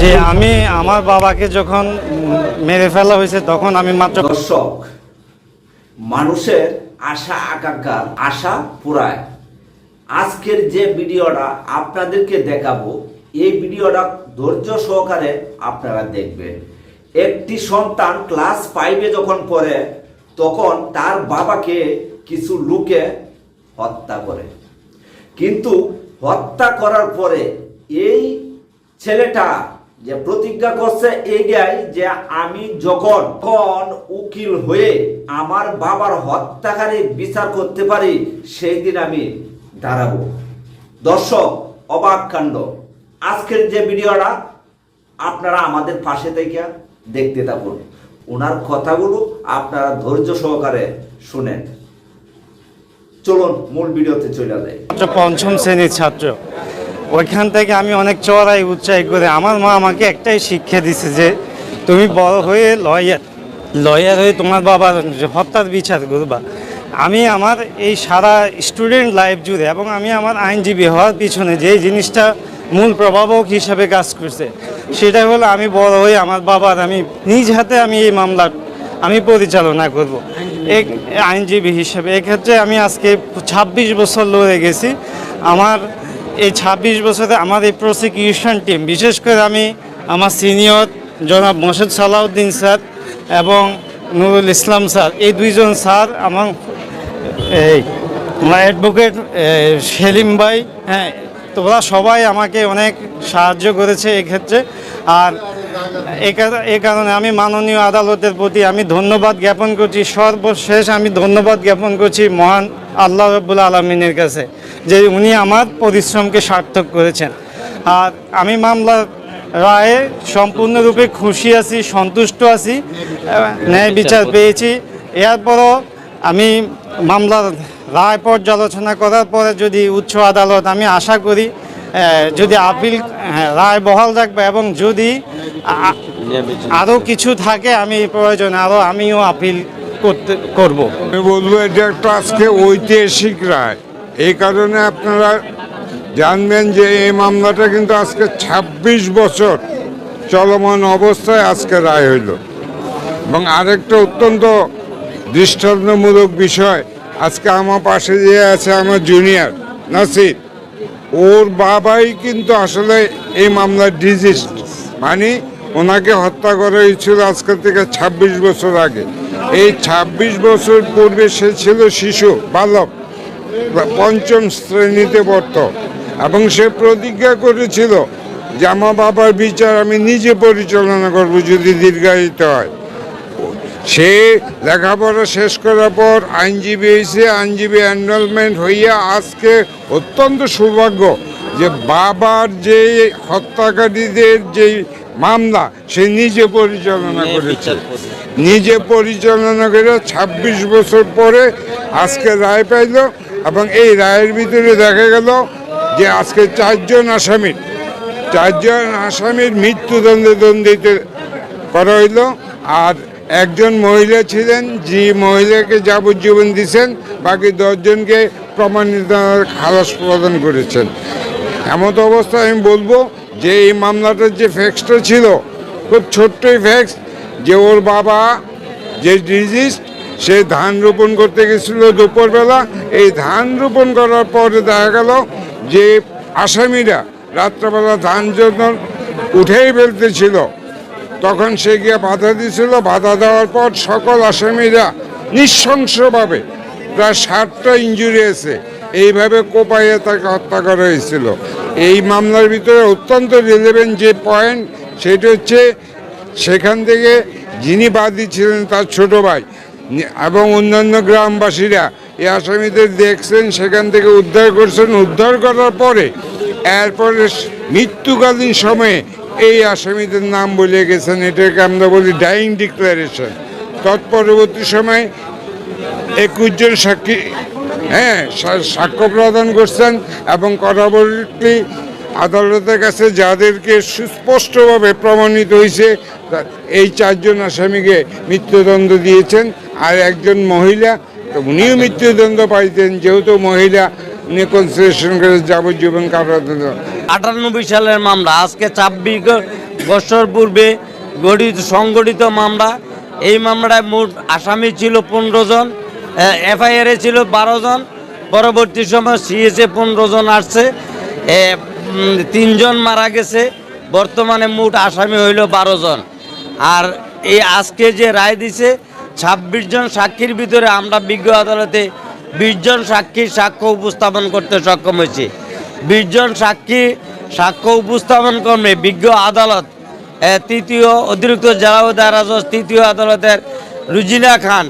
যে আমি আমার বাবাকে যখন মেরে ফেলা হয়েছে, তখন আমি মাত্র দর্শক, মানুষের আশা, আকাঙ্ক্ষা, আশা পুরায়। আজকের যে ভিডিওটা আপনাদেরকে দেখাবো, এই ভিডিওটা ধৈর্য সহকারে আপনারা দেখবেন। একটি সন্তান ক্লাস ফাইভে যখন পড়ে, তখন তার বাবাকে কিছু লোকে হত্যা করে। কিন্তু হত্যা করার পরে এই ছেলেটা যে প্রতিজ্ঞা করছে এইটাই যে আমি যখন কোন উকিল হয়ে আমার বাবার হত্যাকারী বিচার করতে পারি সেই দিন আমি দাঁড়াবো। দর্শক, অবাক কাণ্ড। আজকের যে ভিডিওটা, আপনারা আমাদের পাশে থেকে দেখতে থাকুন। ওনার কথাগুলো আপনারা ধৈর্য সহকারে শুনেন। চলুন, মূল ভিডিওতে চলে যায় পঞ্চম শ্রেণির ছাত্র। ওইখান থেকে আমি অনেক চড়াই উৎসাহ করে আমার মা আমাকে একটাই শিক্ষা দিছে যে তুমি বড় হয়ে লয়ার। লয়ার হয়ে তোমার বাবার হত্যার বিচার করবা। আমি আমার এই সারা স্টুডেন্ট লাইফ জুড়ে এবং আমি আমার আইনজীবী হওয়ার পিছনে যে জিনিসটা মূল প্রভাবক হিসাবে কাজ করছে সেটা হলো আমি বড় হয়ে আমার বাবার আমি নিজ হাতে আমি এই মামলা আমি পরিচালনা করব। এক আইনজীবী হিসেবে। এক্ষেত্রে আমি আজকে ছাব্বিশ বছর লড়ে গেছি। আমার এই ছাব্বিশ বছরে আমার এই প্রসিকিউশন টিম বিশেষ করে আমি আমার সিনিয়র জনাব মোর্শেদ সালাউদ্দিন স্যার এবং নুরুল ইসলাম স্যার, এই দুইজন স্যার আমার, এই অ্যাডভোকেট সেলিম ভাই হ্যাঁ তোমরা সবাই আমাকে অনেক সাহায্য করেছে এক্ষেত্রে আর এ কারণে আমি মাননীয় আদালতের প্রতি আমি ধন্যবাদ জ্ঞাপন করছি। সর্বশেষ আমি ধন্যবাদ জ্ঞাপন করছি মহান আল্লাহ রব্বুল আলমিনের কাছে। যে উনি আমার পরিশ্রমকে সার্থক করেছেন। আর আমি মামলার রায়ে সম্পূর্ণরূপে খুশি আছি সন্তুষ্ট আছি ন্যায় বিচার পেয়েছি। এরপরও আমি মামলার রায় পর্যালোচনা করার পরে যদি উচ্চ আদালত আমি আশা করি যদি আপিল হ্যাঁ, রায় বহাল রাখবে এবং যদি আরও কিছু থাকে আমি প্রয়োজন আরও আমিও আপিল করতে করব। আমি বলব এটা একটা আজকে ঐতিহাসিক রায়। এই কারণে আপনারা জানবেন যে এই মামলাটা কিন্তু আজকে ২৬ বছর চলমান অবস্থায় আজকে রায় হইল। এবং আরেকটা অত্যন্ত দৃষ্টান্তমূলক বিষয়, আজকে আমার পাশে যে আছে আমার জুনিয়র নাসির। ওর বাবাই কিন্তু আসলে এই মামলার ডিজিস্ট মানে ওনাকে হত্যা করা হয়েছিল আজকে থেকে ২৬ বছর আগে। এই ২৬ বছর পূর্বে সে ছিল শিশু, বালক। পঞ্চম শ্রেণীতে পড়ত। এবং সে প্রতিজ্ঞা করেছিল যে আমার বাবার বিচার আমি নিজে পরিচালনা করব যদি দীর্ঘায়িত হয়। সে লেখাপড়া শেষ করার পর আইনজীবী হয়েছে আইনজীবী এনরোলমেন্ট হইয়া আজকে অত্যন্ত সৌভাগ্য যে বাবার যে হত্যাকারীদের যে মামলা সে নিজে পরিচালনা করেছে। নিজে পরিচালনা করে ২৬ বছর পরে আজকে রায় পাইল এবং এই রায়ের ভিতরে দেখা গেল যে আজকে চারজন আসামির চারজন আসামির মৃত্যুদণ্ডে দণ্ডিত করা হইল। আর একজন মহিলা ছিলেন, যে মহিলাকে যাবজ্জীবন দিয়েছেন বাকি দশজনকে প্রমাণিত খালাস প্রদান করেছেন। এমত অবস্থায় আমি বলব যে এই মামলাটার যে ফ্যাক্সটা ছিল, খুব ছোট্টই ফ্যাক্স যে ওর বাবা যে ডিজিস্ট সে ধান রোপণ করতে গেছিল দুপুরবেলা। এই ধান রোপণ করার পরে দেখা গেল যে আসামিরা রাত্রবেলা ধান জন্য উঠেই ফেলতেছিল, তখন সে গিয়ে বাধা দিয়েছিল। বাধা দেওয়ার পর সকল আসামিরা নৃশংসভাবে প্রায় ষাটটা ইঞ্জুরি আছে এইভাবে কোপাইয়ে তাকে হত্যা করা হয়েছিল। এই মামলার ভিতরে অত্যন্ত রিলেভেন্ট যে পয়েন্ট সেটা হচ্ছে, সেখান থেকে যিনি বাদী ছিলেন তার ছোট ভাই। এবং অন্যান্য গ্রামবাসীরা এই আসামিদের দেখছেন, সেখান থেকে উদ্ধার করছেন। উদ্ধার করার পরে, এরপরে মৃত্যুকালীন সময়ে এই আসামিদের নাম বলে গেছেন। এটাকে আমরা বলি ডাইং ডিক্লারেশন তৎপরবর্তী সময় একুশ জন সাক্ষী হ্যাঁ সাক্ষ্য প্রদান করছেন এবং পরবর্তী আদালতের কাছে যাদেরকে সুস্পষ্টভাবে প্রমাণিত হয়েছে এই চারজন আসামিকে মৃত্যুদণ্ড দিয়েছেন। আর একজন মহিলা উনিও মৃত্যুদণ্ড পাইতেন, যেহেতু মহিলা নেকনসিয়েশন করে যাবজ্জীবন কারাদণ্ড আটানব্বই সালের মামলা, আজকে ছাব্বিশ বছর পূর্বে গঠিত, সংগঠিত মামলা। এই মামলায় মোট আসামি ছিল পনেরো জন এফআইআরে ছিল বারো জন, পরবর্তী সময় সিএসএ পনেরো জন আসছে তিনজন মারা গেছে, বর্তমানে মোট আসামি হইল বারো জন। আর এই আজকে যে রায় দিছে ছাব্বিশ জন সাক্ষীর ভিতরে আমরা বিজ্ঞ আদালতে বিশ জন সাক্ষীর সাক্ষ্য উপস্থাপন করতে সক্ষম হয়েছি। বিশ জন সাক্ষী সাক্ষ্য উপস্থাপন কর্মে বিজ্ঞ আদালত তৃতীয় অতিরিক্ত জেলা দায়রা তৃতীয় আদালতের রুজিনা খান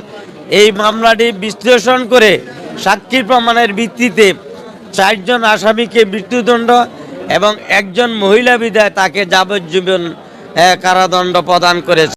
এই মামলাটি বিশ্লেষণ করে সাক্ষীর প্রমাণের ভিত্তিতে চারজন আসামিকে মৃত্যুদণ্ড এবং একজন মহিলা বিদায় তাকে যাবজ্জীবন কারাদণ্ড প্রদান করেছে।